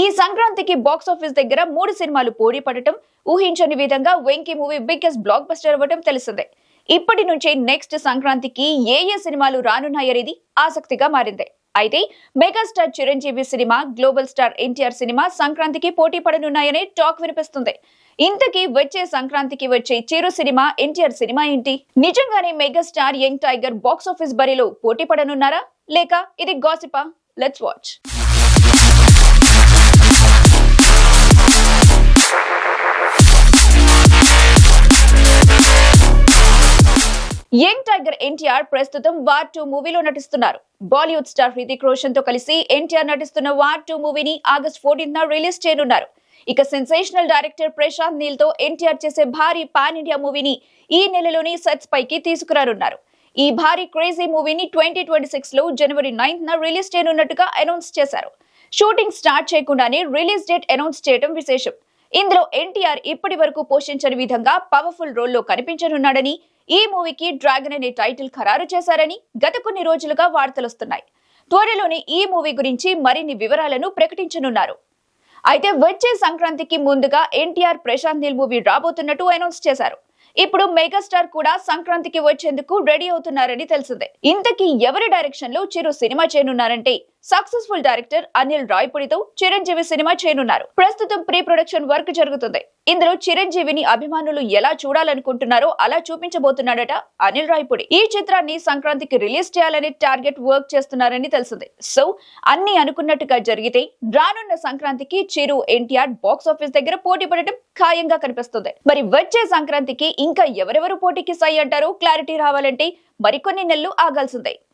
ఈ సంక్రాంతికి box office దగ్గర మూడు సినిమాలు పోటీ పడటం ఊహించని విధంగా Venky movie biggest blockbuster అవ్వటం తెలిసిందే. ఇప్పటి నుంచే నెక్స్ట్ సంక్రాంతికి ఏ ఏ సినిమాలు రానున్నాయనేది ఆసక్తిగా మారింది. అయితే megastar Chiranjeevi cinema global star NTR cinema సంక్రాంతికి పోటీ పడనున్నాయనే టాక్ వినిపిస్తుంది. ఇంతకీ వచ్చే సంక్రాంతికి వచ్చే చిరు సినిమా ఎన్టీఆర్ సినిమా ఏంటి? నిజంగానే megastar young tiger box office బరిలో పోటీ పడనున్నారా? లేక ఇది గాసిపా let's watch young tiger NTR ప్రస్తుతం వార్ టూ మూవీలో నటిస్తున్నారు. బాలీవుడ్ స్టార్ హృతిక్ రోషన్తో కలిసి ఎన్టీఆర్ నటిస్తున్న వార్ టూ మూవీని ఆగస్ట్ ఫోర్టీన్త్ రిలీజ్ చేయనున్నారు. ఇక సెన్సేషనల్ డైరెక్టర్ ప్రశాంత్ నీల్తో ఎన్టీఆర్ చేసే భారీ పాన్ ఇండియా మూవీని ఈ నెలలోని సెట్స్ పైకి తీసుకురానున్నారు. ఈ భారీ క్రేజీ మూవీని ట్వంటీ ట్వంటీ సిక్స్లో జనవరి నైన్త్ న రిలీజ్ చేయనున్నట్టుగా అనౌన్స్ చేశారు. షూటింగ్ స్టార్ట్ చేయకుండానే రిలీజ్ డేట్ అనౌన్స్ చేయడం విశేషం. ఇందులో ఎన్టీఆర్ ఇప్పటి వరకు పోషించని విధంగా పవర్ఫుల్ రోల్లో కనిపించనున్నాడని ఈ మూవీకి డ్రాగన్ అనే టైటిల్ ఖరారు చేశారని గత కొన్ని రోజులుగా వార్తలొస్తున్నాయి త్వరలోనే ఈ మూవీ గురించి మరిన్ని వివరాలను ప్రకటించనున్నారు. అయితే వచ్చే సంక్రాంతికి ముందుగా ఎన్టీఆర్ ప్రశాంత్ నీల్ మూవీ రాబోతున్నట్టు అనౌన్స్ చేశారు. ఇప్పుడు మెగాస్టార్ కూడా సంక్రాంతికి వచ్చేందుకు రెడీ అవుతున్నారని తెలిసిందే. ఇంతకీ ఎవరి డైరెక్షన్లో చిరు సినిమా చేయనున్నారంటే సక్సెస్ఫుల్ డైరెక్టర్ అనిల్ రాయ్పుడితో చిరంజీవి సినిమా చేయనున్నారు. ప్రస్తుతం ప్రీ ప్రొడక్షన్ వర్క్ జరుగుతుంది. ఇందులో చిరంజీవిని అభిమానులు ఎలా చూడాలనుకుంటున్నారో అలా చూపించబోతున్నాడట అనిల్ రాయ్పుడి. ఈ చిత్రాన్ని సంక్రాంతికి రిలీజ్ చేయాలని టార్గెట్ వర్క్ చేస్తున్నారని తెలిసింది. సో అన్ని అనుకున్నట్టుగా జరిగితే రానున్న సంక్రాంతికి చిరు ఎన్టీఆర్ బాక్స్ ఆఫీస్ దగ్గర పోటీ పడటం ఖాయంగా కనిపిస్తుంది. మరి వచ్చే సంక్రాంతికి ఇంకా ఎవరెవరు పోటీకి సై అంటారో క్లారిటీ రావాలంటే మరికొన్ని నెలలు ఆగాల్సిందే.